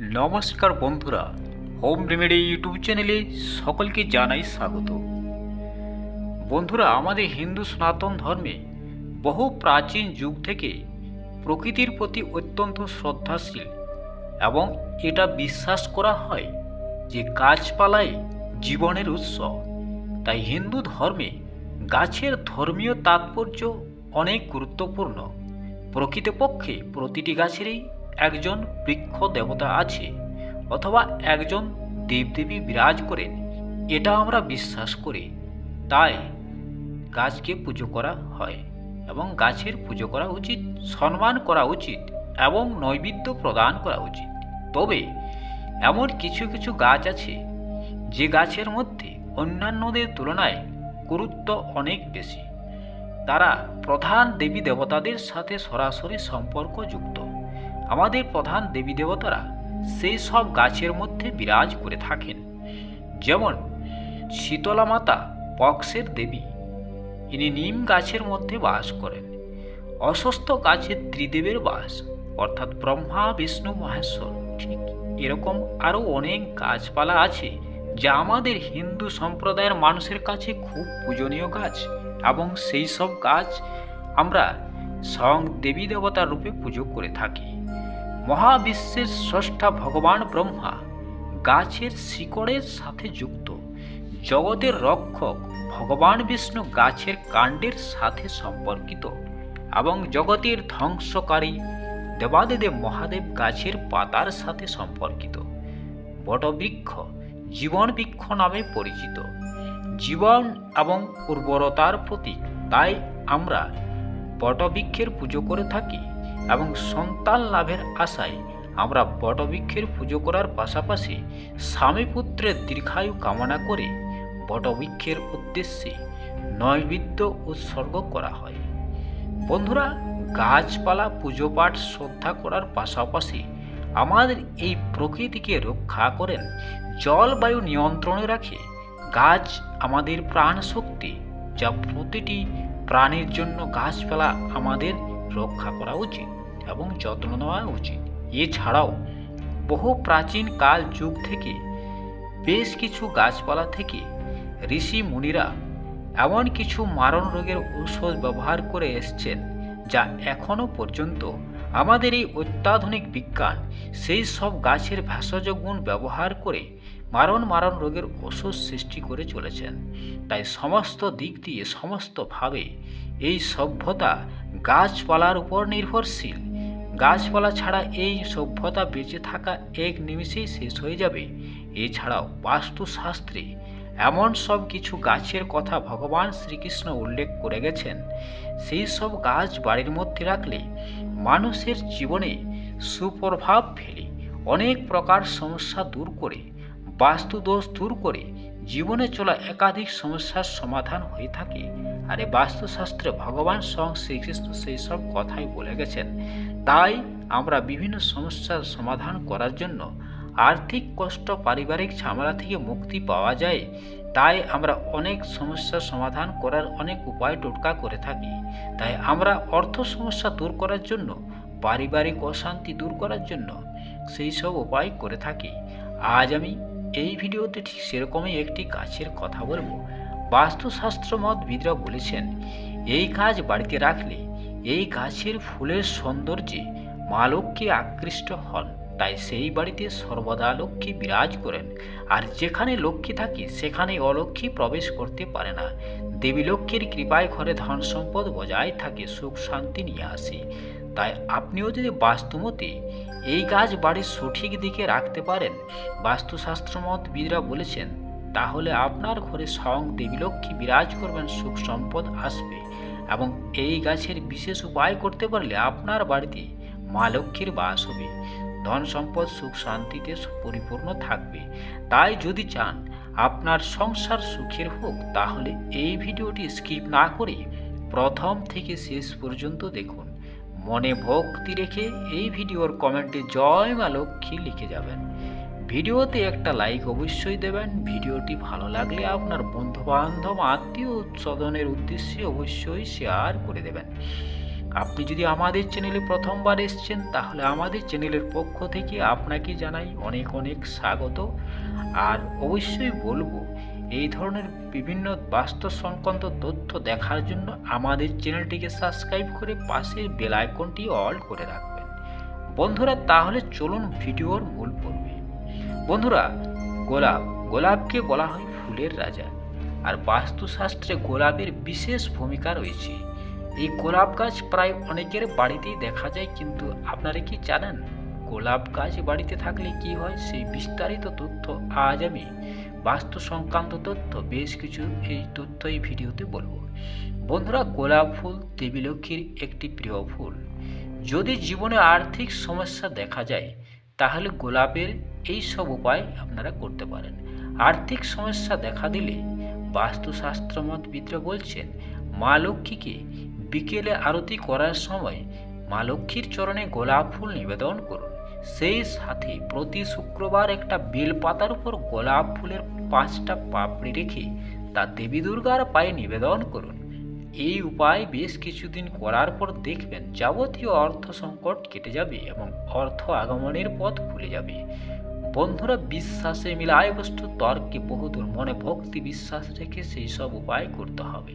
নমস্কার বন্ধুরা, home remedy YouTube চ্যানেলে সকলকে জানাই স্বাগত। বন্ধুরা, আমাদের হিন্দু সনাতন ধর্মে বহু প্রাচীন যুগ থেকে প্রকৃতির প্রতি অত্যন্ত শ্রদ্ধাশীল এবং এটা বিশ্বাস করা হয় যে গাছপালাই জীবনের উৎস। তাই হিন্দু ধর্মে গাছের ধর্মীয় তাৎপর্য অনেক গুরুত্বপূর্ণ। প্রকৃতপক্ষে প্রতিটি গাছেরই একজন বৃক্ষ দেবতা আছে অথবা একজন দেবদেবী বিরাজ করেন, এটা আমরা বিশ্বাস করি। তাই গাছকে পুজো করা হয় এবং গাছের পুজো করা উচিত, সম্মান করা উচিত এবং নৈবেদ্য প্রদান করা উচিত। তবে এমন কিছু কিছু গাছ আছে, যে গাছের মধ্যে অন্যান্যদের তুলনায় গুরুত্ব অনেক বেশি। তারা প্রধান দেবী দেবতাদের সাথে সরাসরি সম্পর্কযুক্ত। আমাদের প্রধান দেবী দেবতারা সেই সব গাছের মধ্যে বিরাজ করে থাকেন। যেমন শীতলা মাতা পক্সের দেবী, ইনি নিম গাছের মধ্যে বাস করেন। অসুস্থ গাছের ত্রিদেবের বাস, অর্থাৎ ব্রহ্মা, বিষ্ণু, মহেশ্বর, ঠিক এরকম আরও অনেক গাছপালা আছে যা আমাদের হিন্দু সম্প্রদায়ের মানুষের কাছে খুব পূজনীয় গাছ এবং সেই সব গাছ আমরা স্বয়ং দেবী দেবতার রূপে পুজো করে থাকি। মহাবিশ্বের স্রষ্টা ভগবান ব্রহ্মা, গাছের শিকড়ের সাথে যুক্ত, জগতের রক্ষক ভগবান বিষ্ণু গাছের কাণ্ডের সাথে সম্পর্কিত এবং জগতের ধ্বংসকারী দেবাদিদেব মহাদেব গাছের পাতার সাথে সম্পর্কিত। বটবৃক্ষ জীবন বৃক্ষ নামে পরিচিত। জীবন এবং উর্বরতার প্রতীক, তাই আমরা বটবৃক্ষের পুজো করে থাকি। এবং সন্তান লাভের আশায় আমরা বটবৃক্ষের পুজো করার পাশাপাশি স্বামী পুত্রের দীর্ঘায়ু কামনা করে বটবৃক্ষের উদ্দেশ্যে নৈবেদ্য উৎসর্গ করা হয়। বন্ধুরা, গাছপালা পুজো পাঠ শ্রদ্ধা করার পাশাপাশি আমাদের এই প্রকৃতিকে রক্ষা করেন, জলবায়ু নিয়ন্ত্রণে রাখে গাছ আমাদের প্রাণ শক্তি যা প্রতিটি প্রাণীর জন্য গাছপালা আমাদের রক্ষা করা উচিত এবং যত্ন নেওয়া উচিত। এছাড়াও, বহু প্রাচীন কাল যুগ থেকে বেশ কিছু গাছপালা থেকে ঋষি মুনিরা এমন কিছু মারণ রোগের ঔষধ ব্যবহার করে এসছেন যা এখনও পর্যন্ত আমাদের এই অত্যাধুনিক বিজ্ঞান সেই সব গাছের ভেষজ গুণ ব্যবহার করে মারণ মারণ রোগের ওষুধ সৃষ্টি করে চলেছেন। তাই সমস্ত দিক দিয়ে সমস্তভাবে এই সভ্যতা গাছপালার উপর নির্ভরশীল। গাছপালা ছাড়া এই সভ্যতা বেঁচে থাকা এক নিমিষেই শেষ হয়ে যাবে। এছাড়াও বাস্তুশাস্ত্রে এমন সব কিছু গাছের কথা ভগবান শ্রীকৃষ্ণ উল্লেখ করে গেছেন। সেই সব গাছ বাড়ির মধ্যে রাখলে মানুষের জীবনে সুপ্রভাব ফেলে, অনেক প্রকার সমস্যা দূর করে বাস্তুদোষ দূর করে জীবনে চলা একাধিক সমস্যার সমাধান হয়ে থাকে। আর এই বাস্তুশাস্ত্রে ভগবান স্বয়ং শ্রীকৃষ্ণ সেই সব কথাই বলে গেছেন। তাই আমরা বিভিন্ন সমস্যার সমাধান করার জন্য আর্থিক কষ্ট, পারিবারিক ঝামেলা থেকে মুক্তি পাওয়া যায়। তাই আমরা অনেক সমস্যার সমাধান করার অনেক উপায় টোটকা করে থাকি। তাই আমরা অর্থ সমস্যা দূর করার জন্য, পারিবারিক অশান্তি দূর করার জন্য সেই সব উপায় করে থাকি। আজ আমি এই ভিডিওতে ঠিক সেরকমই একটি গাছের কথা বলব। বাস্তুশাস্ত্র মতবিদরা বলেছেন, এই গাছ বাড়িতে রাখলে এই গাছের ফুলের সৌন্দর্যে মা লক্ষ্মী আকৃষ্ট হন। তাই সেই বাড়িতে সর্বদা লক্ষ্মী বিরাজ করেন। আর যেখানে লক্ষ্মী থাকে সেখানে অলক্ষ্মী প্রবেশ করতে পারে না। দেবী লক্ষ্মীর কৃপায় ঘরে ধন সম্পদ বজায় থাকে, সুখ শান্তি নিয়ে আসে। তাই আপনিও যদি বাস্তুমতে এই গাছ বাড়ির সঠিক দিকে রাখতে পারেন। বাস্তুশাস্ত্র মতবিদরা বলেছেন, তাহলে আপনার ঘরে স্বয়ং দেবী লক্ষ্মী বিরাজ করবেন, সুখ সম্পদ আসবে। এবং এই গাছের বিশেষ উপায় করতে পারলে আপনার বাড়িতে মা লক্ষ্মীর বাস হবে। ধন সম্পদ, সুখ শান্তিতে পরিপূর্ণ থাকবে। তাই যদি চান আপনার সংসার সুখের হোক, তাহলে এই ভিডিওটি স্কিপ না করে প্রথম থেকে শেষ পর্যন্ত দেখুন। মনে ভক্তি রেখে এই ভিডিওর কমেন্টে জয় মা লক্ষ্মী লিখে যাবেন। ভিডিওতে একটা লাইক অবশ্যই দেবেন। ভিডিওটি ভালো লাগলে আপনার বন্ধু বান্ধব আত্মীয় স্বজনের উদ্দেশ্যে অবশ্যই শেয়ার করে দেবেন। আপনি যদি আমাদের চ্যানেলে প্রথমবার এসছেন, তাহলে আমাদের চ্যানেলের পক্ষ থেকে আপনাকে জানাই অনেক অনেক স্বাগত। আর অবশ্যই বলব এই ধরনের বিভিন্ন বাস্তব সংক্রান্ত তথ্য দেখার জন্য আমাদের চ্যানেলটিকে সাবস্ক্রাইব করে পাশের বেল আইকনটি অল করে রাখবেন। বন্ধুরা, তাহলে চলুন ভিডিওর মূল পর্বে। বন্ধুরা, গোলাপ, গোলাপকে বলা হয় ফুলের রাজা। আর বাস্তুশাস্ত্রে গোলাপের বিশেষ ভূমিকা রয়েছে। এই গোলাপ গাছ প্রায় অনেকের বাড়িতেই দেখা যায়, কিন্তু আপনারা কি জানেন? গোলাপ গাছ বাড়িতে থাকলে কি হয়? সেই বিস্তারিত তথ্য আজ আমি বাস্তু সংক্রান্ত তথ্য, বেশ কিছু এই তথ্য এই ভিডিওতে বলব। বন্ধুরা, গোলাপ ফুল দেবী লক্ষ্মীর একটি প্রিয় ফুল। যদি জীবনে আর্থিক সমস্যা দেখা যায়, তাহলে গোলাপের এই সব উপায় আপনারা করতে পারেন। আর্থিক সমস্যা দেখা দিলে বাস্তুশাস্ত্র মতবিদরা বলছেন, মা লক্ষ্মীকে বিকেলে আরতি করার সময় মা লক্ষ্মীর চরণে গোলাপ ফুল নিবেদন করুন। সেই সাথে প্রতি শুক্রবার একটা বেলপাতার উপর গোলাপ ফুলের পাঁচটা পাপড়ি রেখে তা দেবী দুর্গার পায়ে নিবেদন করুন। এই উপায় বেশ কিছুদিন করার পর দেখবেন যাবতীয় অর্থ সংকট কেটে যাবে এবং অর্থ আগমনের পথ খুলে যাবে। বন্ধুরা, বিশ্বাসে মিলায় বস্তু, তর্কে বহুদূর মনে ভক্তি বিশ্বাস রেখে সেই সব উপায় করতে হবে।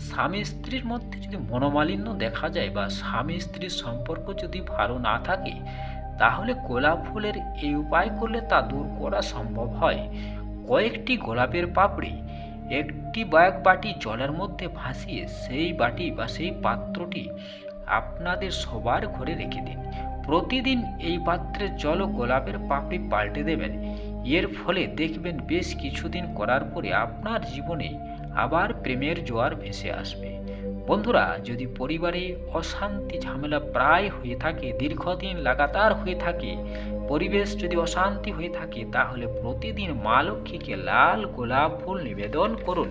স্বামী স্ত্রীর মধ্যে যদি মনোমালিন্য দেখা যায় বা স্বামী স্ত্রীর সম্পর্ক যদি ভালো না থাকে তাহলে গোলাপ ফুলের এই উপায় করলে তা দূর করা সম্ভব হয়। কয়েকটি গোলাপের পাপড়ি, একটি বা এক বাটি জলের মধ্যে ভাসিয়ে সেই বাটি বা সেই পাত্রটি আপনাদের সবার ঘরে রেখে দিন। প্রতিদিন এই পাত্রের জল ও গোলাপের পাপড়ি পাল্টে দেবেন। এর ফলে দেখবেন বেশ কিছুদিন করার পরে আপনার জীবনে আবার প্রেমের জোয়ার ভেসে আসবে। বন্ধুরা, যদি পরিবারে অশান্তি ঝামেলা প্রায় হয়ে থাকে, দীর্ঘদিন লাগাতার হয়ে থাকে, পরিবেশ যদি অশান্তি হয়ে থাকে, তাহলে প্রতিদিন মা লক্ষ্মীকে লাল গোলাপ ফুল নিবেদন করুন।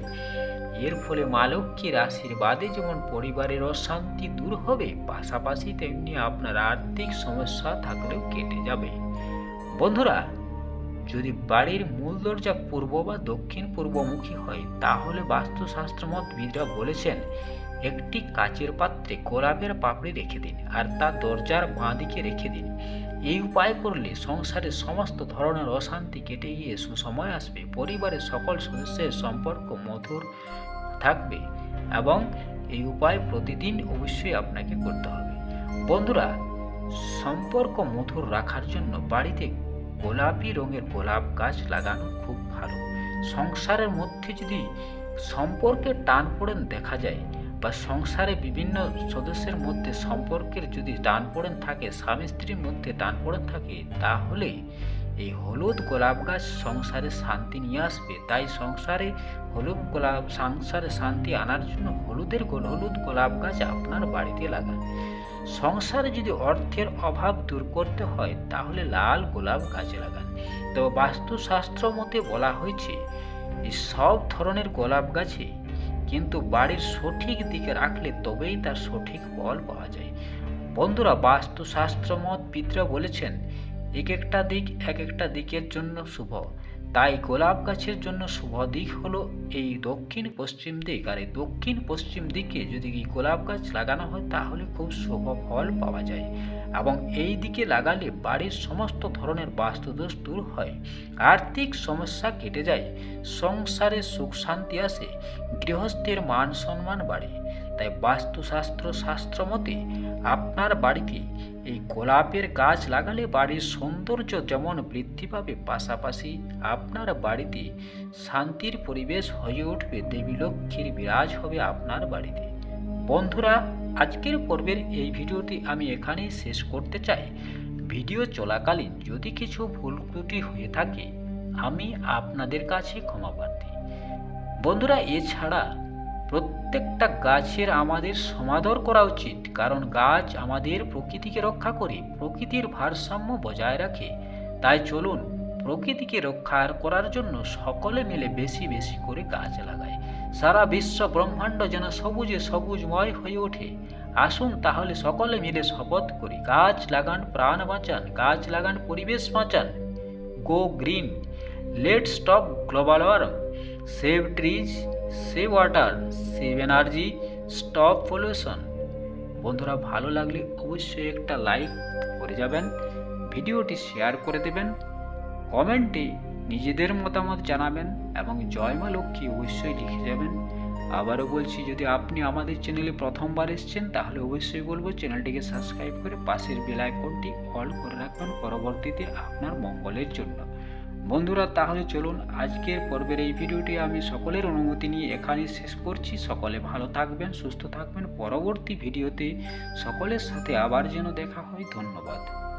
এর ফলে মা লক্ষ্মীর আশীর্বাদে যেমন পরিবারের অশান্তি দূর হবে, পাশাপাশি তেমনি আপনার আর্থিক সমস্যা থাকলেও কেটে যাবে। বন্ধুরা, যদি বাড়ির মূল দরজা পূর্ব বা দক্ষিণ পূর্বমুখী হয়, তাহলে বাস্তুশাস্ত্র মতবিদরা বলেছেন একটি কাচের পাত্রে গোলাপের পাপড়ি রেখে দিন আর তা দরজার বাঁ দিকে রেখে দিন। এই উপায় করলে সংসারের সমস্ত ধরনের অশান্তি কেটে গিয়ে সুসময় আসবে। পরিবারের সকল সদস্যের সম্পর্ক মধুর থাকবে এবং এই উপায় প্রতিদিন অবশ্যই আপনাকে করতে হবে। বন্ধুরা, সম্পর্ক মধুর রাখার জন্য বাড়িতে গোলাপি রঙের গোলাপ গাছ লাগানো খুব ভালো। সংসারের মধ্যে যদি সম্পর্কের টান পড়েন দেখা যায় বা সংসারে বিভিন্ন সদস্যের মধ্যে সম্পর্কের যদি টান পড়েন থাকে, স্বামী স্ত্রীর মধ্যে টান পড়েন থাকে, তাহলে এই হলুদ গোলাপ গাছ সংসারে শান্তি নিয়ে আসবে। তাই সংসারে হলুদ গোলাপ, সংসারে শান্তি আনার জন্য হলুদের হলুদ গোলাপ গাছ আপনার বাড়িতে লাগান। সংসারে যদি অর্থের অভাব দূর করতে হয়, তাহলে লাল গোলাপ গাছ লাগান। তো বাস্তুশাস্ত্র মতে বলা হয়েছে, এই সব ধরনের গোলাপ গাছে কিন্তু বাড়ির সঠিক দিকে রাখলে তবেই তার সঠিক ফল পাওয়া যায়। বন্ধুরা বাস্তুশাস্ত্র মত পিতরা বলেছেন, এক একটা দিক এক একটা দিকের জন্য শুভ। তাই গোলাপ গাছের জন্য শুভ দিক হলো এই দক্ষিণ পশ্চিম দিক। আর এই দক্ষিণ পশ্চিম দিকে যদি গোলাপ গাছ লাগানো হয়, তাহলে খুব শুভ ফল পাওয়া যায়। এবং এই দিকে লাগালে বাড়ির সমস্ত ধরনের বাস্তুদোষ দূর হয়। আর্থিক সমস্যা কেটে যায়, সংসারে সুখ শান্তি আসে, গৃহস্থের মান সম্মান বাড়ে। তাই বাস্তুশাস্ত্র শাস্ত্র মতে, আপনার বাড়িতে এই গোলাপের গাছ লাগালে বাড়ির সৌন্দর্য যেমন বৃদ্ধি পাবে, পাশাপাশি আপনার বাড়িতে শান্তির পরিবেশ হয়ে উঠবে, দেবী লক্ষ্মীর বিরাজ হবে আপনার বাড়িতে। বন্ধুরা, আজকের পর্বের এই ভিডিওটি আমি এখানেই শেষ করতে চাই। ভিডিও চলাকালীন যদি কিছু ভুল ত্রুটি হয়ে থাকে, আমি আপনাদের কাছে ক্ষমা প্রার্থী। বন্ধুরা, এছাড়া প্রত্যেকটা গাছের আমাদের সমাদর করা উচিত, কারণ গাছ আমাদের প্রকৃতিকে রক্ষা করে, প্রকৃতির ভারসাম্য বজায় রাখে। তাই চলুন, প্রকৃতিকে রক্ষা করার জন্য সকলে মিলে বেশি বেশি করে গাছ লাগায় সারা বিশ্ব ব্রহ্মাণ্ড যেন সবুজে সবুজময় হয়ে ওঠে। আসুন তাহলে সকলে মিলে শপথ করি। গাছ লাগান, প্রাণ বাঁচান, গাছ লাগান, পরিবেশ বাঁচান। Go green let stop global warm save trees save water save energy stop pollution বন্ধুরা, ভালো লাগলে অবশ্যই একটা লাইক করে যাবেন, ভিডিওটি শেয়ার করে দেবেন কমেন্টে নিজেদের মতামত জানাবেন এবং জয় মা লক্ষ্মী অবশ্যই লিখে যাবেন। আবারও বলছি, যদি আপনি আমাদের চ্যানেলে প্রথমবার এসছেন, তাহলে অবশ্যই বলব চ্যানেলটিকে সাবস্ক্রাইব করে পাশের বেল আইকনটি অল করে রাখবেন পরবর্তীতে আপনার মঙ্গলের জন্য। বন্ধুরা, তাহলে চলুন আজকের পর্বের এই ভিডিওটি আমি সকলের অনুমতি নিয়ে এখানেই শেষ করছি। সকলে ভালো থাকবেন, সুস্থ থাকবেন। পরবর্তী ভিডিওতে সকলের সাথে আবার যেন দেখা হয়। ধন্যবাদ।